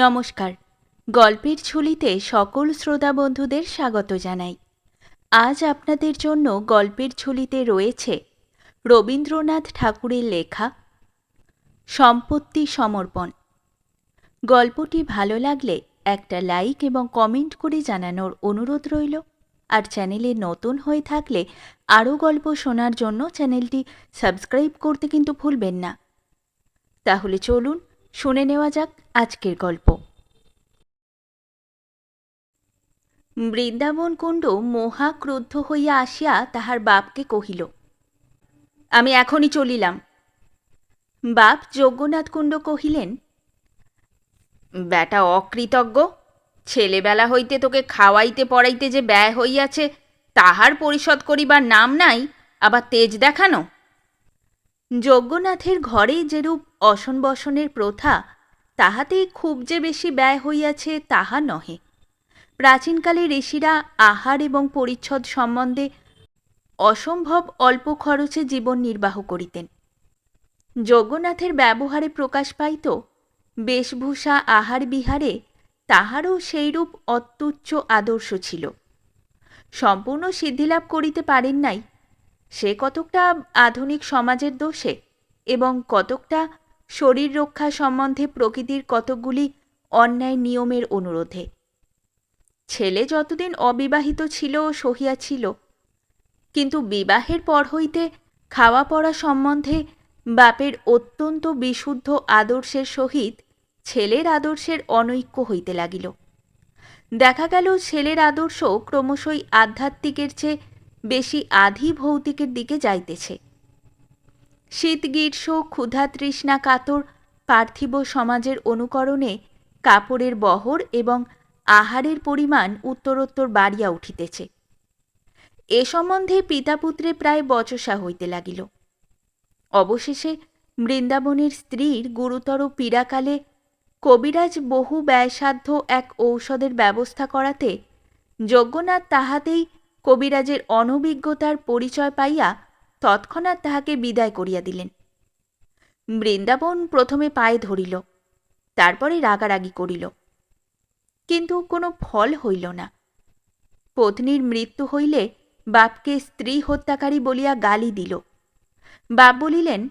নমস্কার। গল্পের ঝুলিতে সকল শ্রোতা বন্ধুদের স্বাগত জানাই। আজ আপনাদের জন্য গল্পের ঝুলিতে রয়েছে রবীন্দ্রনাথ ঠাকুরের লেখা সম্পত্তি সমর্পণ। গল্পটি ভালো লাগলে একটা লাইক এবং কমেন্ট করে জানানোর অনুরোধ রইল। আর চ্যানেলে নতুন হয়ে থাকলে আরও গল্প শোনার জন্য চ্যানেলটি সাবস্ক্রাইব করতে কিন্তু ভুলবেন না। তাহলে চলুন শুনে নেওয়া যাক আজকের গল্প। বৃন্দাবন কুণ্ড মহা ক্রুদ্ধ হইয়া আসিয়া তাহার বাপকে কহিল, আমি এখনই চলিলাম। বাপ যজ্ঞনাথ কুণ্ড কহিলেন, বেটা অকৃতজ্ঞ, ছেলেবেলা হইতে তোকে খাওয়াইতে পড়াইতে যে ব্যয় হইয়াছে, তাহার পরিশোধ করিবার নাম নাই, আবার তেজ দেখানো? যজ্ঞনাথের ঘরে যেরূপ অসন বসনের প্রথা, তাহাতে খুব যে বেশি ব্যয় হইয়াছে তাহা নহে। প্রাচীনকালে ঋষিরা আহার এবং পরিচ্ছদ সম্বন্ধে অসম্ভব অল্প খরচে জীবন নির্বাহ করিতেন। যজ্ঞনাথের ব্যবহারে প্রকাশ পাইত, বেশভূষা আহার বিহারে তাহারও সেইরূপ অত্যুচ্চ আদর্শ ছিল। সম্পূর্ণ সিদ্ধিলাভ করিতে পারেন নাই সে কতকটা আধুনিক সমাজের দোষে এবং কতকটা শরীর রক্ষা সম্বন্ধে প্রকৃতির কতকগুলি অন্যায় নিয়মের অনুরোধে। ছেলে যতদিন অবিবাহিত ছিল ও সহিয়াছিল কিন্তু বিবাহের পর হইতে খাওয়া পড়া সম্বন্ধে বাপের অত্যন্ত বিশুদ্ধ আদর্শের সহিত ছেলের আদর্শের অনৈক্য হইতে লাগিল। দেখা গেল ছেলের আদর্শ ক্রমশই আধ্যাত্মিকের চেয়ে বেশি আধি ভৌতিকের দিকে যাইতেছে। শীত গ্রীষ্ম ক্ষুধা তৃষ্ণা, কাতর, পার্থিব সমাজের অনুকরণে কাপড়ের বহর এবং আহারের পরিমাণ উত্তরোত্তর বাড়িয়া উঠিতেছে। এ সম্বন্ধে পিতাপুত্রে প্রায় বচসা হইতে লাগিল। অবশেষে বৃন্দাবনের স্ত্রীর গুরুতর পীড়াকালে কবিরাজ বহু ব্যয়সাধ্য এক ঔষধের ব্যবস্থা করাতে যজ্ঞনাথ তাহাতেই কবিরাজের অনভিজ্ঞতার পরিচয় পাইয়া তৎক্ষণাৎ তাহাকে বিদায় করিয়া দিলেন। বৃন্দাবন প্রথমে পায়ে ধরিল, তারপরে রাগারাগি করিল। কিন্তু কোনো ফল হইল না। পত্নীর মৃত্যু হইলে বাপকে স্ত্রী হত্যাকারী বলিয়া গালি দিল। বাপ বলিলেন,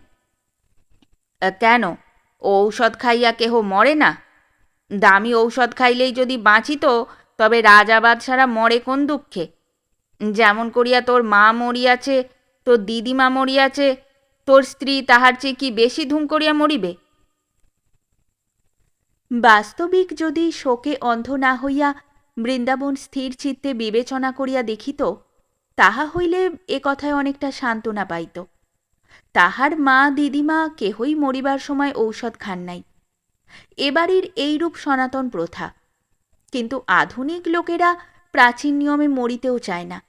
কেন? ঔষধ খাইয়া কেহ মরে না? দামি ঔষধ খাইলেই যদি বাঁচিত, তবে রাজা বাদশারা মরে কোন দুঃখে? যেমন করিয়া তোর মা মরিয়াছে, তোর দিদিমা মরিয়াছে, তোর স্ত্রী তাহার চেয়ে কি বেশি ধুম করিয়া মরিবে? বাস্তবিক যদি শোকে অন্ধ না হইয়া বৃন্দাবন স্থির চিত্তে বিবেচনা করিয়া দেখিত, তাহা হইলে এ কথায় অনেকটা সান্ত্বনা পাইত। তাহার মা দিদিমা কেহই মরিবার সময় ঔষধ খান নাই। এবাড়ির এইরূপ সনাতন প্রথা। কিন্তু আধুনিক লোকেরা প্রাচীন নিয়মে মরিতেও চায় না।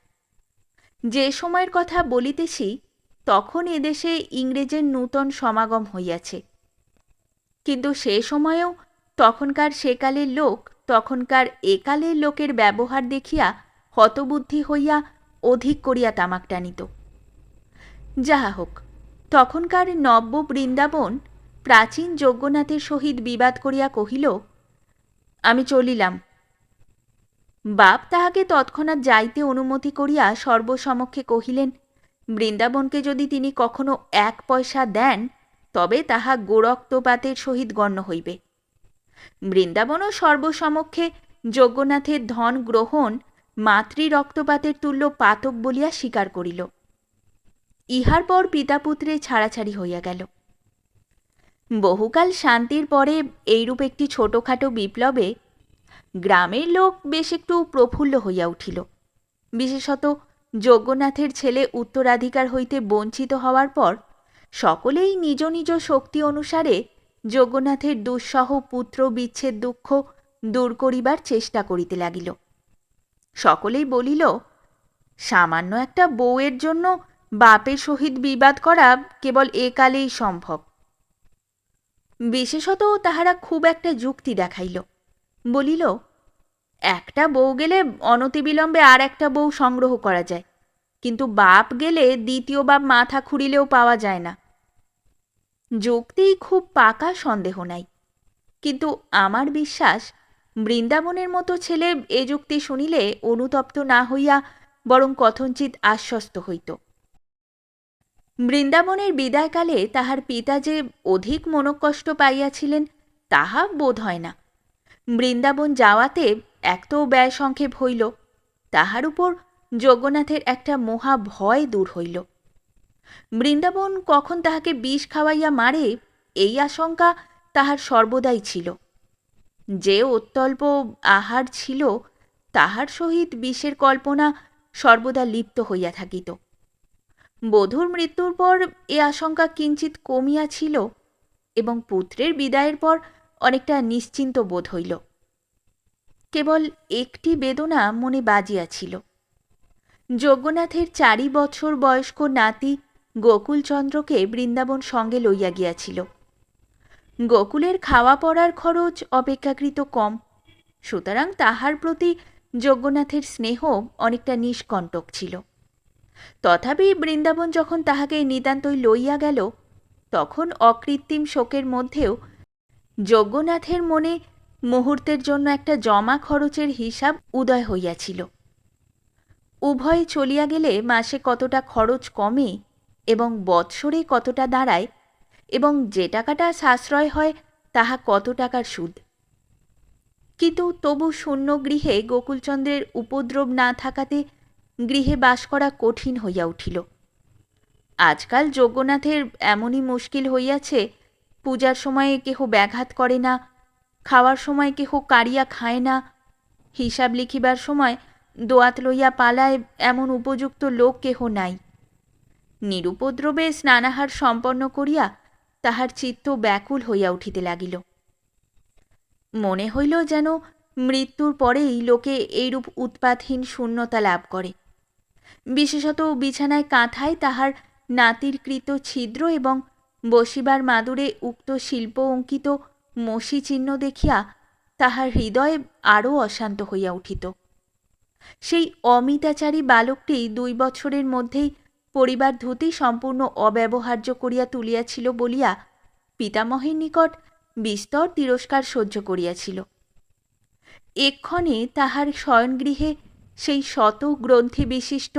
যে সময়ের কথা বলিতেছি, তখন এদেশে ইংরেজের নূতন সমাগম হইয়াছে। কিন্তু সে সময়েও তখনকার সেকালের লোক, তখনকার একালের লোকের ব্যবহার দেখিয়া হতবুদ্ধি হইয়া অধিক করিয়া তামাক টানিত। যাহা হোক, তখনকার নব্য বৃন্দাবন প্রাচীন যজ্ঞনাথের সহিত বিবাদ করিয়া কহিল, আমি চলিলাম বাপ তাহাকে তৎক্ষণাৎ যাইতে অনুমতি করিয়া সর্বসমক্ষে কহিলেন, বৃন্দাবনকে যদি তিনি কখনো এক পয়সা দেন, তবে তাহা গোরক্তপাতের সহিত গণ্য হইবে। বৃন্দাবনও সর্বসমক্ষে যজ্ঞনাথের ধন গ্রহণ মাতৃ রক্তপাতের তুল্য পাতক বলিয়া স্বীকার করিল। ইহার পর পিতাপুত্রে ছাড়াছাড়ি হইয়া গেল। বহুকাল শান্তির পরে এইরূপ একটি ছোটখাটো বিপ্লবে গ্রামের লোক বেশ একটু প্রফুল্ল হইয়া উঠিল। বিশেষত যজ্ঞনাথের ছেলে উত্তরাধিকার হইতে বঞ্চিত হওয়ার পর সকলেই নিজ নিজ শক্তি অনুসারে যজ্ঞনাথের দুঃসহ পুত্র বিচ্ছেদ দুঃখ দূর করিবার চেষ্টা করিতে লাগিল। সকলেই বলিল, সামান্য একটা বউয়ের জন্য বাপের সহিত বিবাদ করা কেবল একালেই সম্ভব। বিশেষত তাহারা খুব একটা যুক্তি দেখাইল। বলিল, একটা বউ গেলে অনতিবিলম্বে আর একটা বউ সংগ্রহ করা যায়। কিন্তু বাপ গেলে দ্বিতীয় বাপ মাথা খুঁড়িলেও পাওয়া যায় না। যুক্তি খুব পাকা সন্দেহ নাই। কিন্তু আমার বিশ্বাস, বৃন্দাবনের মতো ছেলে এ যুক্তি শুনিলে অনুতপ্ত না হইয়া বরং কথঞ্চিত আশ্বস্ত হইত। বৃন্দাবনের বিদায়কালে তাহার পিতা যে অধিক মনকষ্ট পাইয়াছিলেন, তাহা বোধ হয় না। বৃন্দাবন যাওয়াতে এক তো ব্যয় সংক্ষেপ হইল, তাহার উপর যজ্ঞনাথের একটা মহা ভয় দূর হইল। বৃন্দাবন কখন তাহাকে বিষ খাওয়াইয়া মারে, এই আশঙ্কা তাহার সর্বদাই ছিল। যে অত্যল্প আহার ছিল, তাহার সহিত বিষের কল্পনা সর্বদা লিপ্ত হইয়া থাকিত। বধূর মৃত্যুর পর এ আশঙ্কা কিঞ্চিত কমিয়াছিল এবং পুত্রের বিদায়ের পর অনেকটা নিশ্চিন্ত বোধ হইল। কেবল একটি বেদনা মনে বাজিয়াছিল। যজ্ঞনাথের চারি বছর বয়স্ক নাতি গোকুলচন্দ্রকে বৃন্দাবন সঙ্গে লইয়া গিয়াছিল। গোকুলের খাওয়া পড়ার খরচ অপেক্ষাকৃত কম, সুতরাং তাহার প্রতি যজ্ঞনাথের স্নেহ অনেকটা নিষ্কণ্টক ছিল। তথাপি বৃন্দাবন যখন তাহাকে নিতান্তই লইয়া গেল, তখন অকৃত্রিম শোকের মধ্যেও যজ্ঞনাথের মনে মুহূর্তের জন্য একটা জমা খরচের হিসাব উদয় হইয়াছিল। উভয় চলিয়া গেলে মাসে কতটা খরচ কমে এবং বৎসরে কতটা দাঁড়ায় এবং যে টাকাটা সাশ্রয় হয় তাহা কত টাকার সুদ। কিন্তু তবু শূন্য গৃহে গোকুলচন্দ্রের উপদ্রব না থাকাতে গৃহে বাস করা কঠিন হইয়া উঠিল। আজকাল যজ্ঞনাথের এমনই মুশকিল হইয়াছে পূজার সময়ে কেহ ব্যাঘাত করে না, খাওয়ার সময় কেহ কাড়িয়া খায় না। হিসাব লিখিবার সময় দোয়াত লইয়া পালায় এমন উপযুক্ত লোক কেহ নাই। নিরুপদ্রবে স্নানাহার সম্পন্ন করিয়া তাহার চিত্ত ব্যাকুল হইয়া উঠিতে লাগিল। মনে হইল যেন মৃত্যুর পরেই লোকে এইরূপ উৎপাতহীন শূন্যতা লাভ করে। বিশেষত বিছানায় কাঁথায় তাহার নাতির কৃত ছিদ্র এবং বসিবার মাদুরে উক্ত শিল্প অঙ্কিত মসি চিহ্ন দেখিয়া তাহার হৃদয়ে আরও অশান্ত হইয়া উঠিত। সেই অমিতাচারী বালকটি দুই বছরের মধ্যেই পরিবার ধুতি সম্পূর্ণ অব্যবহার্য করিয়া তুলিয়াছিল বলিয়া পিতামহের নিকট বিস্তর তিরস্কার সহ্য করিয়াছিল। এক্ষণে তাহার শয়নগৃহে সেই শত গ্রন্থি বিশিষ্ট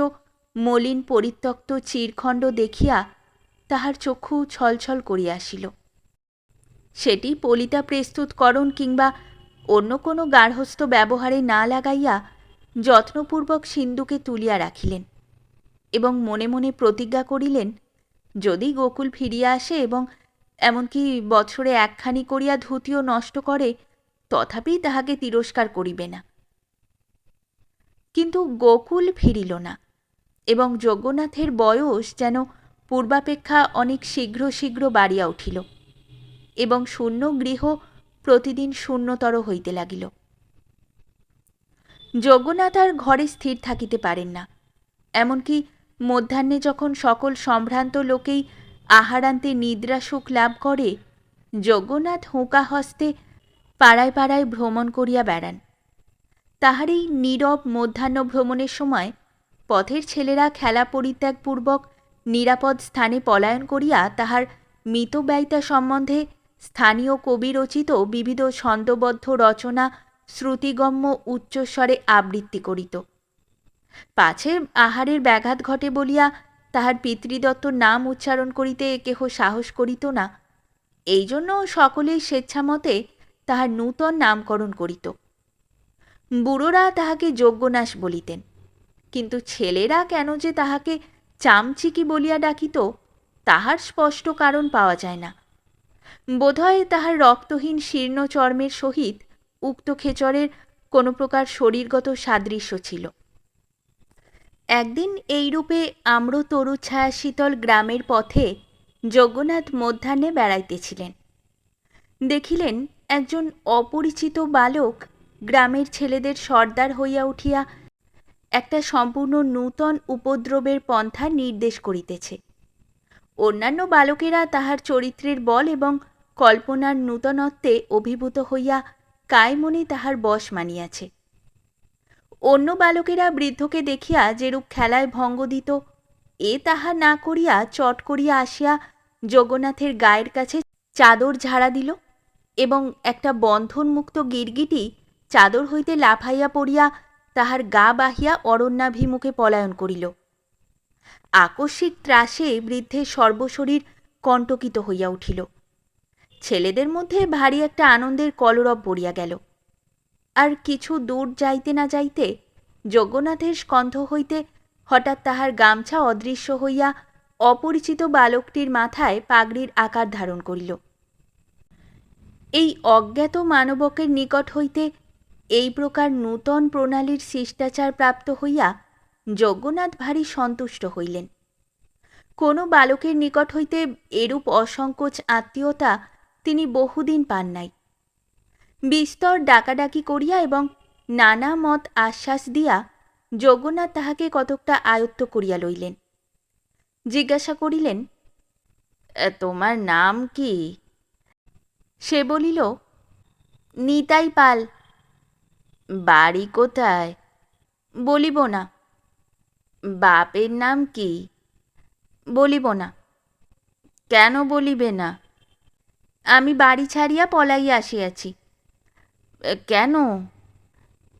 মলিন পরিত্যক্ত চিরখণ্ড দেখিয়া তাহার চক্ষু ছলছল করিয়া আসিল। সেটি পলিতা প্রস্তুতকরণ কিংবা অন্য কোনো গার্হস্থ ব্যবহারে না লাগাইয়া যত্নপূর্বক সিন্ধুকে তুলিয়া রাখিলেন এবং মনে মনে প্রতিজ্ঞা করিলেন, যদি গোকুল ফিরিয়া আসে এবং এমনকি বছরে একখানি করিয়া ধুতিও নষ্ট করে, তথাপি তাহাকে তিরস্কার করিবে না। কিন্তু গোকুল ফিরিল না এবং যজ্ঞনাথের বয়স যেন পূর্বাপেক্ষা অনেক শীঘ্র শীঘ্র বাড়িয়া উঠিল এবং শূন্য গৃহ প্রতিদিন শূন্যতর হইতে লাগিল। যজ্ঞনাথ আর ঘরে স্থির থাকিতে পারেন না, এমনকি মধ্যাহ্নে যখন সকল সম্ভ্রান্ত লোকেই আহারান্তে নিদ্রা সুখ লাভ করে যজ্ঞনাথ হুঁকা হস্তে পাড়ায় পাড়ায় ভ্রমণ করিয়া বেড়ান। তাহার এই নীরব মধ্যাহ্ন ভ্রমণের সময় পথের ছেলেরা খেলা পরিত্যাগপূর্বক নিরাপদ স্থানে পলায়ন করিয়া তাহার মিতব্যয়িতা সম্বন্ধে স্থানীয় কবি রচিত বিবিধ ছন্দবদ্ধ রচনা শ্রুতিগম্য উচ্চস্বরে আবৃত্তি করিত। পাছে আহারের ব্যাঘাত ঘটে বলিয়া তাহার পিতৃদত্ত নাম উচ্চারণ করিতে কেহ সাহস করিত না। এই জন্য সকলেই স্বেচ্ছামতে তাহার নূতন নামকরণ করিত। বুড়োরা তাহাকে যজ্ঞনাশ বলিতেন। কিন্তু ছেলেরা কেন যে তাহাকে চামচিকি বলিয়া ডাকিত, তাহার স্পষ্ট কারণ পাওয়া যায় না। বোধহয় তাহার রক্তহীন শীর্ণ চর্মের সহিত উক্ত খেচরের কোনো প্রকার শরীরগত সাদৃশ্য ছিল। একদিন এইরূপে আম্রতরু ছায়া শীতল গ্রামের পথে যজ্ঞনাথ মধ্যাহ্নে বেড়াইতেছিলেন। দেখিলেন একজন অপরিচিত বালক গ্রামের ছেলেদের সর্দার হইয়া উঠিয়া একটা সম্পূর্ণ নূতন উপদ্রবের পন্থা নির্দেশ করিতেছে। অন্যান্য বালকেরা তাহার চরিত্রের বল এবং কল্পনার নূতনত্বে অভিভূত হইয়া কায়মনে তাহার বশ মানিয়াছে। অন্য বালকেরা বৃদ্ধকে দেখিয়া যেরূপ খেলায় ভঙ্গ দিত, এ তাহা না করিয়া চট করিয়া আসিয়া জগন্নাথের গায়ের কাছে চাদর ঝাড়া দিল এবং একটা বন্ধনমুক্ত গিরগিটি চাদর হইতে লাফাইয়া পড়িয়া তাহার গা বাহিয়া অরণ্যাভিমুখে পলায়ন করিল। আকস্মিক ত্রাসে বৃদ্ধের সর্বশরীর কণ্টকিত হইয়া উঠিল। ছেলেদের মধ্যে ভারী একটা আনন্দের কলরব পড়িয়া গেল। আর কিছু দূর যাইতে না যাইতে যজ্ঞনাথের স্কন্ধ হইতে হঠাৎ তাহার গামছা অদৃশ্য হইয়া অপরিচিত বালকটির মাথায় পাগড়ির আকার ধারণ করিল। এই অজ্ঞাত মানবকের নিকট হইতে এই প্রকার নূতন প্রণালীর শিষ্টাচার প্রাপ্ত হইয়া যজ্ঞনাথ ভারী সন্তুষ্ট হইলেন। কোনো বালকের নিকট হইতে এরূপ অসংকোচ আত্মীয়তা তিনি বহুদিন পান নাই। বিস্তর ডাকাডাকি করিয়া এবং নানা মত আশ্বাস দিয়া যজ্ঞনাথ তাহাকে কতকটা আয়ত্ত করিয়া লইলেন। জিজ্ঞাসা করিলেন তোমার নাম কি? সে বলিল, নিতাই পাল। বাড়ি কোথায়? বলিব না। বাপের নাম কি? বলিব না। কেন বলিবে না? আমি বাড়ি ছাড়িয়া পলাইয়া আসিয়াছি। কেন?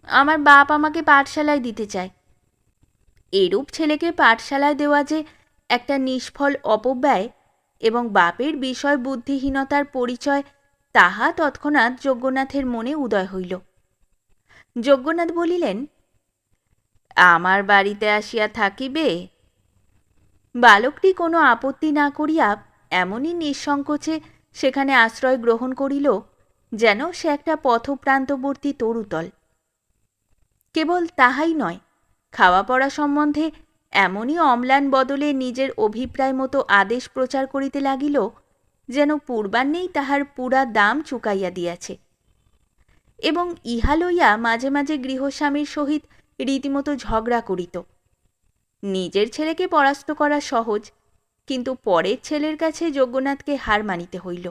আমার বাপ আমাকে পাঠশালায় দিতে চায়। এরূপ ছেলেকে পাঠশালায় দেওয়া যে একটা নিষ্ফল অপব্যয় এবং বাপের বিষয় বুদ্ধিহীনতার পরিচয়, তাহা তৎক্ষণাৎ যজ্ঞনাথের মনে উদয় হইল। যজ্ঞনাথ বলিলেন, আমার বাড়িতে আসিয়া থাকিবে। বালকটি কোনো আপত্তি না করিয়া এমনই নিঃসংকোচে সেখানে আশ্রয় গ্রহণ করিল, যেন সে একটা পথপ্রান্তবর্তী তরুতল। কেবল তাহাই নয় খাওয়া পড়া সম্বন্ধে এমনই অম্লান বদলে নিজের অভিপ্রায় মতো আদেশ প্রচার করিতে লাগিল, যেন পূর্বান্নেই তাহার পুরা দাম চুকাইয়া দিয়াছে। এবং ইহা লইয়া মাঝে মাঝে গৃহস্বামীর সহিত রীতিমতো ঝগড়া করিত। নিজের ছেলেকে পরাস্ত করা সহজ, কিন্তু পরের ছেলের কাছে যজ্ঞনাথকে হার মানিতে হইল।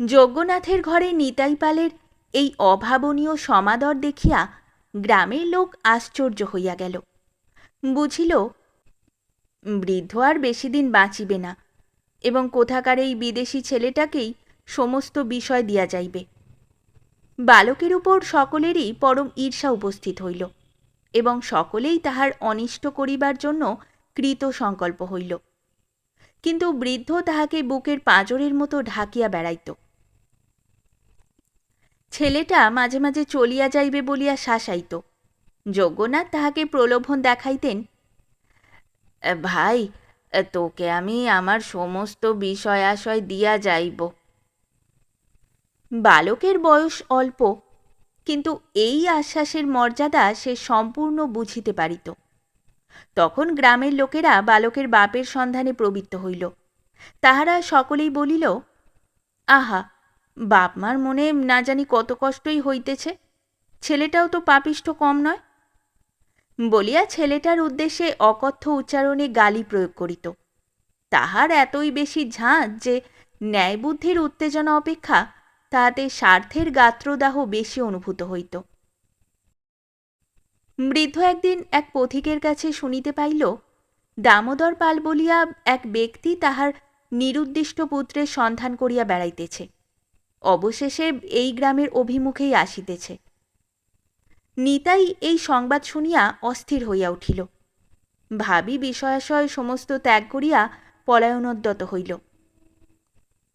যজ্ঞনাথের ঘরে নিতাই পালের এই অভাবনীয় সমাদর দেখিয়া গ্রামের লোক আশ্চর্য হইয়া গেল। বুঝিল, বৃদ্ধ আর বেশি দিন বাঁচিবে না এবং কোথাকার এই বিদেশি ছেলেটাকেই সমস্ত বিষয় দিয়া যাইবে। বালকের উপর সকলেরই পরম ঈর্ষা উপস্থিত হইল এবং সকলেই তাহার অনিষ্ট করিবার জন্য কৃত সংকল্প হইল। কিন্তু বৃদ্ধ তাহাকে বুকের পাঁজরের মতো ঢাকিয়া বেড়াইত। ছেলেটা মাঝে মাঝে চলিয়া যাইবে বলিয়া শাসাইত। যজ্ঞনাথ তাহাকে প্রলোভন দেখাইতেন, ভাই, তোকে আমি আমার সমস্ত বিষয় আশয় দিয়া যাইব। বালকের বয়স অল্প, কিন্তু এই আশ্বাসের মর্যাদা সে সম্পূর্ণ বুঝিতে পারিত। তখন গ্রামের লোকেরা বালকের বাপের সন্ধানে প্রবৃত্ত হইল। তাহারা সকলেই বলিল, আহা বাপ মার মনে না জানি কত কষ্টই হইতেছে, ছেলেটাও তো পাপিষ্ঠ কম নয়? বলিয়া ছেলেটার উদ্দেশ্যে অকথ্য উচ্চারণে গালি প্রয়োগ করিত। তাহার এতই বেশি ঝাঁজ যে ন্যায়বুদ্ধির উত্তেজনা অপেক্ষা তাহাতে স্বার্থের গাত্রদাহ বেশি অনুভূত হইত। বৃদ্ধ একদিন এক পথিকের কাছে শুনিতে পাইল, দামোদর পাল বলিয়া এক ব্যক্তি তাহার নিরুদ্দিষ্ট পুত্রের সন্ধান করিয়া বেড়াইতেছে। অবশেষে এই গ্রামের অভিমুখেই আসিতেছে নিতাই এই সংবাদ শুনিয়া অস্থির হইয়া উঠিল। ভাবি বিষয়াশয় সমস্ত ত্যাগ করিয়া পলায়নোদ্যত হইল।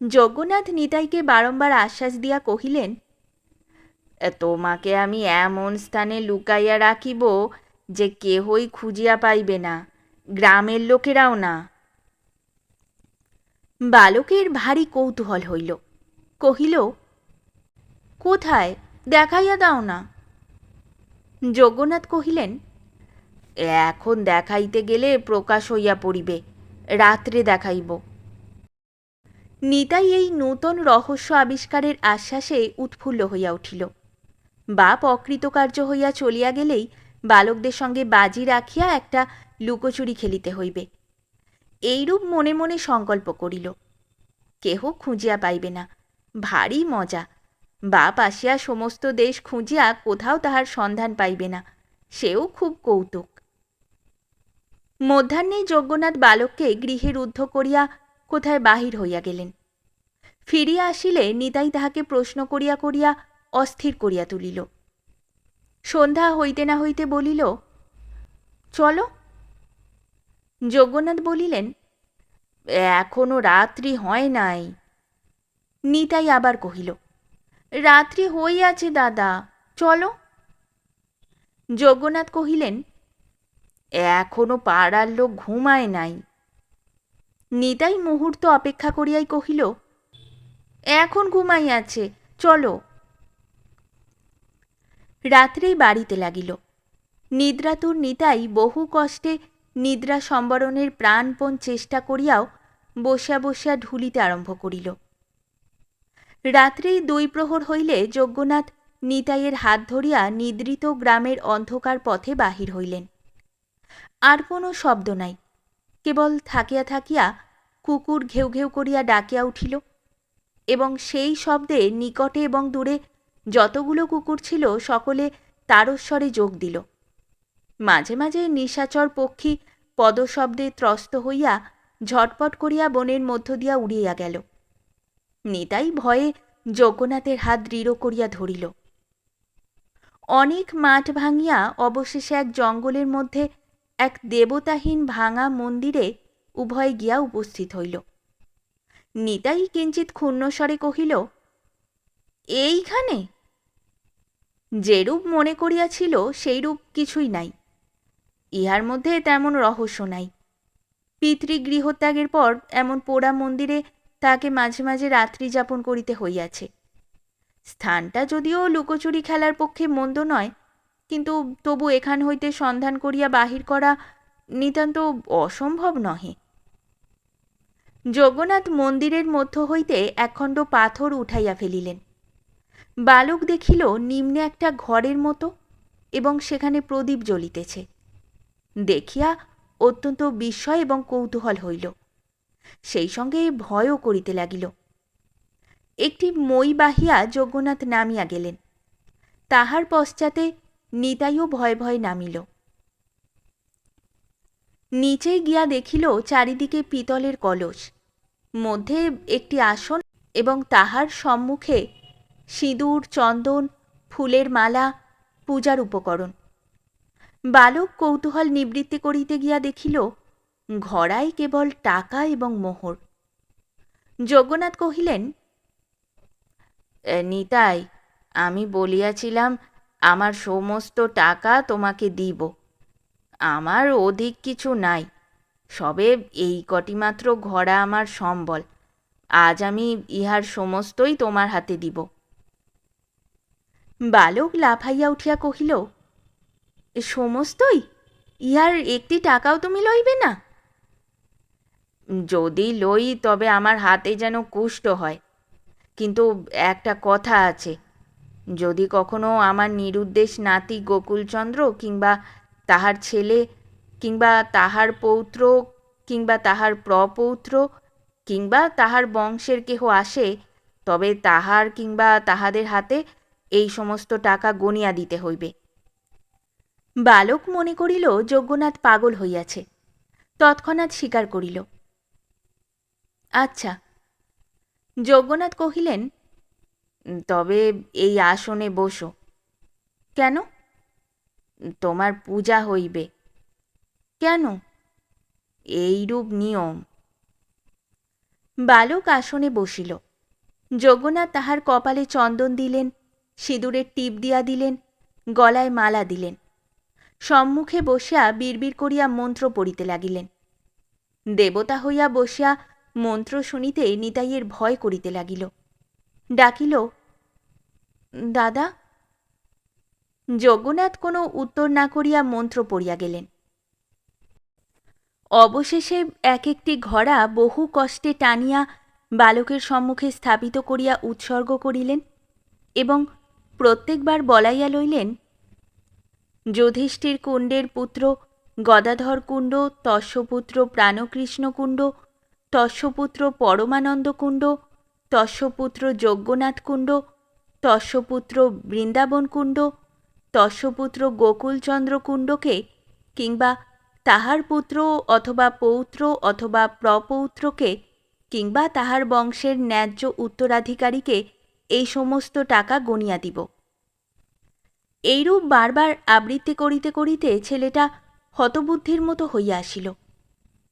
যজ্ঞনাথ নিতাইকে বারংবার আশ্বাস দিয়া কহিলেন, তোমাকে আমি এমন স্থানে লুকাইয়া রাখিব যে কেহই খুঁজিয়া পাইবে না, গ্রামের লোকেরাও না বালকের ভারী কৌতূহল হইল, কহিল, কোথায়? দেখাইয়া দাও না যজ্ঞনাথ কহিলেন, এখন দেখাইতে গেলে প্রকাশ হইয়া পড়িবে, রাত্রে দেখাইব। নিতাই এই নূতন রহস্য আবিষ্কারের আশ্বাসে উৎফুল্ল হইয়া উঠিল। বাপ অকৃতকার্য হইয়া চলিয়া গেলেই বালকদের সঙ্গে বাজি রাখিয়া একটা লুকোচুরি খেলিতে হইবে। এইরূপ মনে মনে সংকল্প করিল। কেহ খুঁজিয়া পাইবে না, ভারী মজা। বাপ আসিয়া সমস্ত দেশ খুঁজিয়া কোথাও তাহার সন্ধান পাইবে না, সেও খুব কৌতুক। মধ্যাহ্নে যজ্ঞনাথ বালককে গৃহে রুদ্ধ করিয়া কোথায় বাহির হইয়া গেলেন? ফিরিয়া আসিলে নিতাই তাহাকে প্রশ্ন করিয়া করিয়া অস্থির করিয়া তুলিল। সন্ধ্যা হইতে না হইতে বলিল, চলো। যজ্ঞনাথ বলিলেন, এখনও রাত্রি হয় নাই। নিতাই আবার কহিল, রাত্রি হইয়াছে দাদা, চলো। যজ্ঞনাথ কহিলেন, এখনও পাড়ার লোক ঘুমায় নাই। নিতাই মুহূর্ত অপেক্ষা করিয়াই কহিল, এখন ঘুমাইয়াছে, চলো। রাত্রেই বাড়িতে লাগিল। নিদ্রাতুর নিতাই বহু কষ্টে নিদ্রা সম্বরণের প্রাণপণ চেষ্টা করিয়াও বসিয়া বসিয়া ঢুলিতে আরম্ভ করিল। রাত্রেই দুই প্রহর হইলে যজ্ঞনাথ নিতাইয়ের হাত ধরিয়া নিদ্রিত গ্রামের অন্ধকার পথে বাহির হইলেন। আর কোনো শব্দ নাই। কেবল থাকিয়া থাকিয়া কুকুর ঘেউ ঘেউ করিয়া ডাকিয়া উঠিল এবং সেই শব্দে নিকটে এবং দূরে যতগুলো কুকুর ছিল সকলে তারস্বরে যোগ দিল। মাঝে মাঝে নিশাচর পক্ষী পদশব্দে ত্রস্ত হইয়া ঝটপট করিয়া বনের মধ্য দিয়া উড়িয়া গেল। নিতাই ভয়ে যজ্ঞনাথের হাত দৃঢ় করিয়া ধরিল। অনেক মাঠ ভাঙিয়া অবশেষে এক জঙ্গলের মধ্যে এক দেবতাহীন ভাঙা মন্দিরে উভয় গিয়া উপস্থিত হইল। নিতাই কিঞ্চিত ক্ষুণ্ণস্বরে কহিল, এইখানে? যেরূপ মনে করিয়াছিল, সেইরূপ কিছুই নাই। ইহার মধ্যে তেমন রহস্য নাই। পিতৃগৃহত্যাগের পর এমন পোড়া মন্দিরে তাকে মাঝে মাঝে রাত্রি যাপন করিতে হইয়াছে। স্থানটা যদিও লুকোচুরি খেলার পক্ষে মন্দ নয় কিন্তু তবু এখান হইতে সন্ধান করিয়া বাহির করা নিতান্ত অসম্ভব নহে। জগন্নাথ মন্দিরের মধ্য হইতে একখণ্ড পাথর উঠাইয়া ফেলিলেন। বালক দেখিল নিম্নে একটা ঘরের মতো এবং সেখানে প্রদীপ জ্বলিতেছে। দেখিয়া অত্যন্ত বিস্ময় এবং কৌতূহল হইল। সেই সঙ্গে ভয়ও করিতে লাগিল। একটি মই বাহিয়া যজ্ঞনাথ নামিয়া গেলেন। তাহার পশ্চাতে নিতাইও ভয়ে ভয়ে নামিল। নিচে গিয়া দেখিল চারিদিকে পিতলের কলস, মধ্যে একটি আসন এবং তাহার সম্মুখে সিঁদুর, চন্দন, ফুলের মালা, পূজার উপকরণ। বালক কৌতূহল নিবৃত্তি করিতে গিয়া দেখিল ঘড়ায় কেবল টাকা এবং মোহর। যজ্ঞনাথ কহিলেন নিতাই, আমি বলিয়াছিলাম আমার সমস্ত টাকা তোমাকে দিব। আমার অধিক কিছু নাই। সবে এই কটি মাত্র ঘোড়া আমার সম্বল। আজ আমি ইহার সমস্তই তোমার হাতে দিব। বালক লাফাইয়া উঠিয়া কহিল, সমস্তই? ইহার একটি টাকাও তুমি লইবে না? যদি লই, তবে আমার হাতে যেন কুষ্ঠ হয়। কিন্তু একটা কথা আছে যদি কখনো আমার নিরুদ্দেশ নাতি গোকুলচন্দ্র কিংবা তাহার ছেলে কিংবা তাহার পৌত্র কিংবা তাহার প্রপৌত্র কিংবা তাহার বংশের কেহ আসে, তবে তাহার কিংবা তাহাদের হাতে এই সমস্ত টাকা গনিয়া দিতে হইবে। বালক মনে করিল, যজ্ঞনাথ পাগল হইয়াছে। তৎক্ষণাৎ স্বীকার করিল। আচ্ছা। যজ্ঞনাথ কহিলেন তবে এই আসনে বসো। কেন? তোমার পূজা হইবে। কেন? এইরূপ নিয়ম। বালক আসনে বসিল। যজ্ঞনাথ তাহার কপালে চন্দন দিলেন, সিঁদুরের টিপ দিয়া দিলেন, গলায় মালা দিলেন। সম্মুখে বসিয়া বিড়বিড় করিয়া মন্ত্র পড়িতে লাগিলেন। দেবতা হইয়া বসিয়া মন্ত্র শুনিতে নিতাইয়ের ভয় করিতে লাগিল। ডাকিল, দাদা? যজ্ঞনাথ কোনো উত্তর না করিয়া মন্ত্র পড়িয়া গেলেন। অবশেষে এক একটি ঘোড়া বহু কষ্টে টানিয়া বালকের সম্মুখে স্থাপিত করিয়া উৎসর্গ করিলেন এবং প্রত্যেকবার বলাইয়া লইলেন, যুধিষ্ঠির কুণ্ডের পুত্র, গদাধর কুণ্ড, তস্যপুত্র প্রাণকৃষ্ণ কুণ্ড, তস্যপুত্র পরমানন্দ কুণ্ড তস্যপুত্র যজ্ঞনাথ কুণ্ড তস্যপুত্র বৃন্দাবন কুণ্ড তস্যপুত্র গোকুলচন্দ্র কুণ্ডকে কিংবা তাহার পুত্র অথবা পৌত্র অথবা প্রপৌত্রকে কিংবা তাহার বংশের ন্যায্য উত্তরাধিকারীকে এই সমস্ত টাকা গণিয়া দিব। এইরূপ বারবার আবৃত্তি করিতে করিতে ছেলেটা হতবুদ্ধির মতো হইয়া আসিল।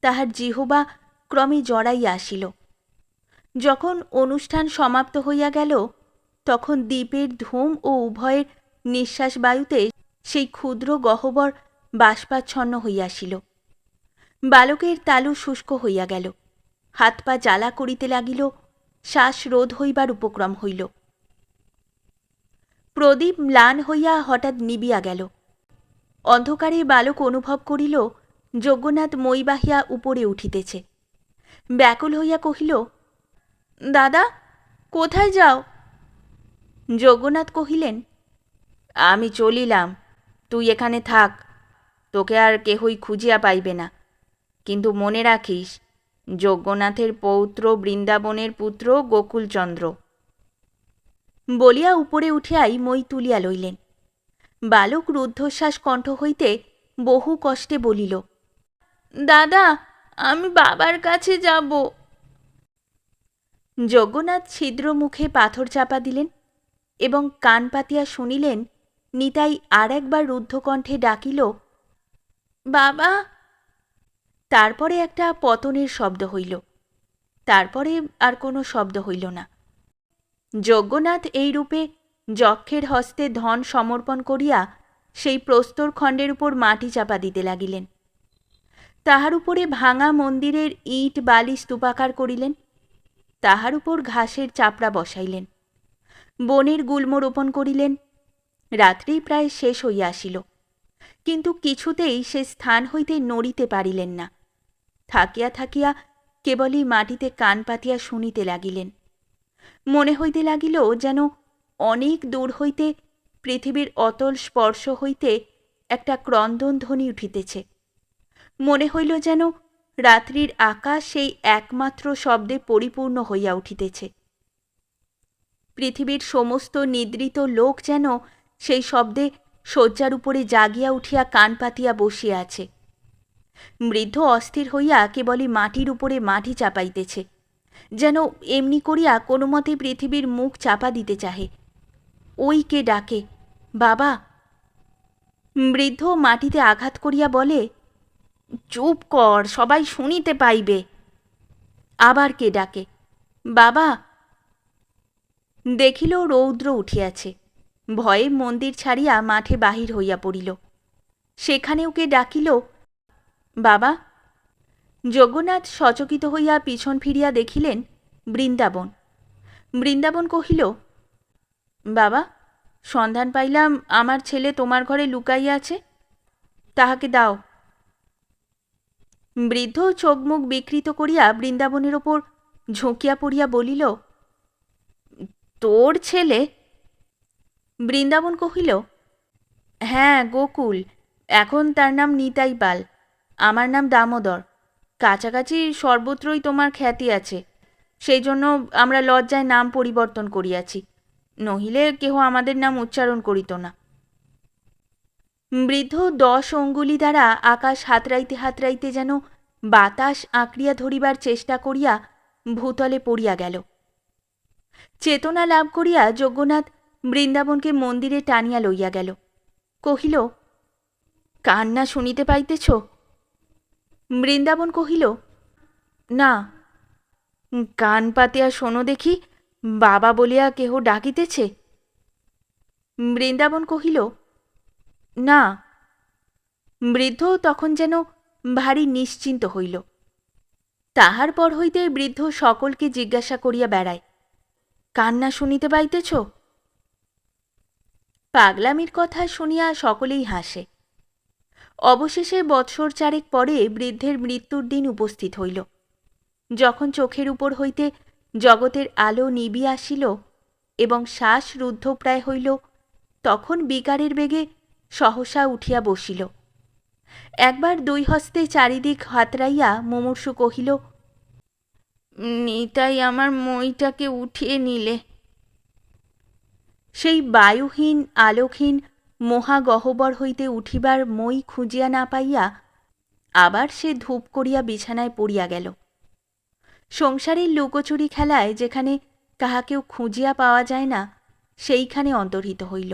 তাহার জিহবা ক্রমে জড়াইয়া আসিল। যখন অনুষ্ঠান সমাপ্ত হইয়া গেল, তখন দ্বীপের ধূম ও উভয়ের নিঃশ্বাস বায়ুতে সেই ক্ষুদ্র গহ্বর বাষ্পাচ্ছন্ন হইয়াছিল। বালকের তালু শুষ্ক হইয়া গেল। হাত পা জ্বালা করিতে লাগিল, শ্বাস রোধ হইবার উপক্রম হইল। প্রদীপ ম্লান হইয়া হঠাৎ নিবিয়া গেল। অন্ধকারে বালক অনুভব করিল, যজ্ঞনাথ মই বাহিয়া উপরে উঠিতেছে। ব্যাকুল হইয়া কহিল দাদা, কোথায় যাও? যজ্ঞনাথ কহিলেন, আমি চলিলাম, তুই এখানে থাক, তোকে আর কেহই খুঁজিয়া পাইবে না। কিন্তু মনে রাখিস যজ্ঞনাথের পৌত্র বৃন্দাবনের পুত্র গোকুলচন্দ্র। বলিয়া উপরে উঠিয়াই মই তুলিয়া লইলেন। বালক রুদ্ধশ্বাস কণ্ঠ হইতে বহু কষ্টে বলিল, দাদা, আমি বাবার কাছে যাব। যজ্ঞনাথ ছিদ্র মুখে পাথর চাপা দিলেন এবং কান পাতিয়া শুনিলেন নিতাই আর একবার রুদ্ধকণ্ঠে ডাকিল, বাবা! তারপরে একটা পতনের শব্দ হইল। তারপরে আর কোনো শব্দ হইল না। যজ্ঞনাথ এই রূপে যক্ষের হস্তে ধন সমর্পণ করিয়া সেই প্রস্তর খণ্ডের উপর মাটি চাপা দিতে লাগিলেন। তাহার উপরে ভাঙা মন্দিরের ইট বালি স্তূপাকার করিলেন। তাহার উপর ঘাসের চাপড়া বসাইলেন। বনের গুল্ম রোপণ করিলেন। রাত্রি প্রায় শেষ হইয়া আসিল। কিন্তু কিছুতেই সে স্থান হইতে নড়িতে পারিলেন না। থাকিয়া থাকিয়া কেবলই মাটিতে কান পাতিয়া শুনিতে লাগিলেন। মনে হইতে লাগিল যেন অনেক দূর হইতে পৃথিবীর অতল স্পর্শ হইতে একটা ক্রন্দন ধ্বনি উঠিতেছে। মনে হইল যেন রাত্রির আকাশ সেই একমাত্র শব্দে পরিপূর্ণ হইয়া উঠিতেছে। পৃথিবীর সমস্ত নিদ্রিত লোক যেন সেই শব্দে শয্যার উপরে জাগিয়া উঠিয়া কান পাতিয়া বসিয়া আছে। বৃদ্ধ অস্থির হইয়া কেবলই মাটির উপরে মাটি চাপাইতেছে, যেন এমনি করিয়া কোনো মতে পৃথিবীর মুখ চাপা দিতে চাহে। ওই কে ডাকে? বাবা! বৃদ্ধ মাটিতে আঘাত করিয়া বলে চুপ কর, সবাই শুনিতে পাইবে। আবার কে ডাকে? বাবা। দেখিল রৌদ্র উঠিয়াছে। ভয়ে মন্দির ছাড়িয়া মাঠে বাহির হইয়া পড়িল। সেখানেও কে ডাকিল? বাবা। যজ্ঞনাথ সচকিত হইয়া পিছন ফিরিয়া দেখিলেন বৃন্দাবন। বৃন্দাবন কহিল, বাবা, সন্ধান পাইলাম, আমার ছেলে তোমার ঘরে লুকাইয়া আছে। তাহাকে দাও। বৃদ্ধ চোখমুখ বিকৃত করিয়া বৃন্দাবনের ওপর ঝুঁকিয়া পড়িয়া বলিল, তোর ছেলে? বৃন্দাবন কহিল হ্যাঁ গোকুল। এখন তার নাম নিতাই পাল। আমার নাম দামোদর। কাছাকাছি সর্বত্রই তোমার খ্যাতি আছে। সেই জন্য আমরা লজ্জায় নাম পরিবর্তন করিয়াছি। নহিলে কেহ আমাদের নাম উচ্চারণ করিত না। বৃদ্ধ দশ অঙ্গুলি দ্বারা আকাশ হাতড়াইতে হাতড়াইতে যেন বাতাস আঁকড়িয়া ধরিবার চেষ্টা করিয়া ভূতলে পড়িয়া গেল। চেতনা লাভ করিয়া যজ্ঞনাথ বৃন্দাবনকে মন্দিরে টানিয়া লইয়া গেল। কহিল, কান্না শুনিতে পাইতেছ? বৃন্দাবন কহিল, না, কান পাতিয়া শোনো দেখি, বাবা বলিয়া কেহ ডাকিতেছে? বৃন্দাবন কহিল না। বৃদ্ধ তখন যেন ভারী নিশ্চিন্ত হইল। তাহার পর হইতে বৃদ্ধ সকলকে জিজ্ঞাসা করিয়া বেড়ায়, কান্না শুনিতে পাইতেছ? পাগলামির কথা শুনিয়া সকলেই হাসে। অবশেষে বৎসর চারেক পরে বৃদ্ধের মৃত্যুর দিন উপস্থিত হইল। যখন চোখের উপর হইতে জগতের আলো নিবিয়া আসিল এবং শ্বাস রুদ্ধপ্রায় হইল, তখন বিকারের বেগে সহসা উঠিয়া বসিল। একবার দুই হস্তে চারিদিক হাতড়াইয়া মুমূর্ষু কহিল, নিতাই আমার মইটাকে উঠিয়ে নিলে। সেই বায়ুহীন, আলোকহীন, মহাগহ্বর হইতে উঠিবার মই খুঁজিয়া না পাইয়া আবার সে ধূপ করিয়া বিছানায় পড়িয়া গেল। সংসারের লুকোচুরি খেলায় যেখানে কাহাকেও খুঁজিয়া পাওয়া যায় না, সেইখানে অন্তর্হিত হইল।